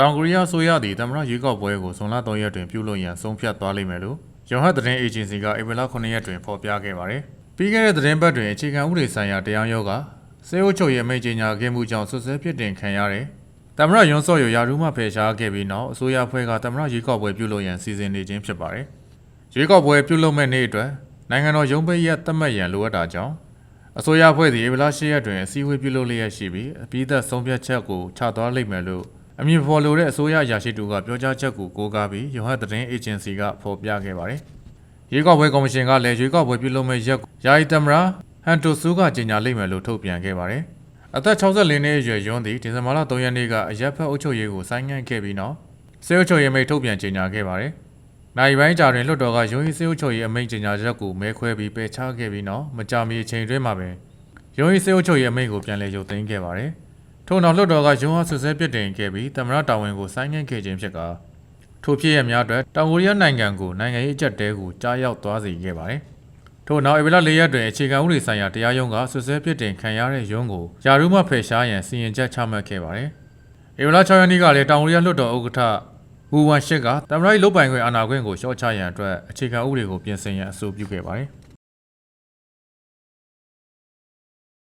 တောင်ကိုရီးယားအစိုးရသည်သမ္မတရွေးကောက်ပွဲကိုဇွန်လ3ရက်တွင်ပြုလုပ်ရန်ဆုံးဖြတ်သွားလိမ့်မယ်လို့ယွန်ဟတ်သတင်းအေဂျင်စီကဧပြီလ9ရက်တွင်ဖော်ပြခဲ့ပါတယ်။ပြီးခဲ့တဲ့သတင်းပတ်တွင်အခြေခံဥပဒေဆိုင်ရာတရားရုံးကစေအုပ်ချုပ်ရေးအမိန့်ကြေညာခဲ့မှုကြောင့်ဆွဆွဲပြစ်တင်ခံရတဲ့သမ္မတယွန်စော့ရယာရူးမှဖယ်ရှားခဲ့ပြီးနောက်အစိုးရဖွဲ့ကသမ္မတရွေးကောက်ပွဲပြုလုပ်ရန်စီစဉ်နေခြင်းဖြစ်ပါတယ်။ရွေးကောက်ပွဲပြုလုပ်မဲ့နေ့အတွက်နိုင်ငံတော်ရုံးပိတ်ရက်သတ်မှတ်ရန်လိုအပ်တာကြောင့်အစိုးရဖွဲ့သည်ဧပြီလ10ရက်တွင်အစည်းအဝေးပြုလုပ်လျက်ရှိပြီးအပြီးသက်ဆုံးဖြတ်ချက်ကိုချသွားလိမ့်မယ်လို့ အမည်ဖော်လိုတဲ့အစိုးရအရာရှိတူကပြောကြားချက်ကိုကိုးကားပြီးယွန်ဟတ်သတင်းအေဂျင်စီကဖော်ပြခဲ့ပါတယ်။ရွေးကောက်ပွဲကော်မရှင်ကလည်းရွေးကောက်ပွဲပြုလုပ်မဲ့ရက်ကိုယာယီသမ္မတဟန်တိုဆူကကြေညာလိမ့်မယ်လို့ထုတ်ပြန်ခဲ့ပါတယ်။အသက်64နှစ်အရွယ်ယွန်းသည်ဒီဇင်ဘာလ3ရက်နေ့ကအရက်ဖက်အုပ်ချုပ်ရေးကိုဆိုင်းငံ့ခဲ့ပြီးနောက်စေအုပ်ချုပ်ရေးမိန့်ထုတ်ပြန်ကြေညာခဲ့ပါတယ်။နိုင်ပိုင်းကြာတွင်လွှတ်တော်ကယွန်းဟီစေအုပ်ချုပ်ရေးအမိန့်ကြေညာချက်ကိုမဲခွဲပြီးပယ်ချခဲ့ပြီးနောက်မကြာမီအချိန်တွင်းမှာပင်ယွန်းဟီစေအုပ်ချုပ်ရေးအမိန့်ကိုပြန်လည်ရုပ်သိမ်းခဲ့ပါတယ်။ ထို့နောက်လွှတ်တော်ကယုံအားဆွဆွဲပြစ်တင်ခဲ့ပြီးသမ္မတတာဝန်ကိုဆိုင်းငံ့ခဲ့ခြင်းဖြစ်ကထိုဖြစ်ရများအတွက်တောင်ကိုရီးယားနိုင်ငံကိုနိုင်ငံရေးအကြက်တဲကိုကြားရောက်သွားစေခဲ့ပါတယ်။ထို့နောက်ဧပြီလ၄ရက်တွင်အခြေခံဥပဒေဆိုင်ရာတရားရုံးကဆွဆွဲပြစ်တင်ခံရတဲ့ရုံးကိုယာရုမှဖယ်ရှားရန်စီရင်ချက်ချမှတ်ခဲ့ပါတယ်။ဧပြီလ6ရက်နေ့ကလည်းတောင်ကိုရီးယားလွှတ်တော်ဥက္ကဋ္ဌဝူဝမ်ရှစ်ကသမ္မတ၏လုတ်ပိုင်ခွင့်အာဏာခွင့်ကိုလျှော့ချရန်အတွက်အခြေခံဥပဒေကိုပြင်ဆင်ရန်အဆိုပြုခဲ့ပါတယ်။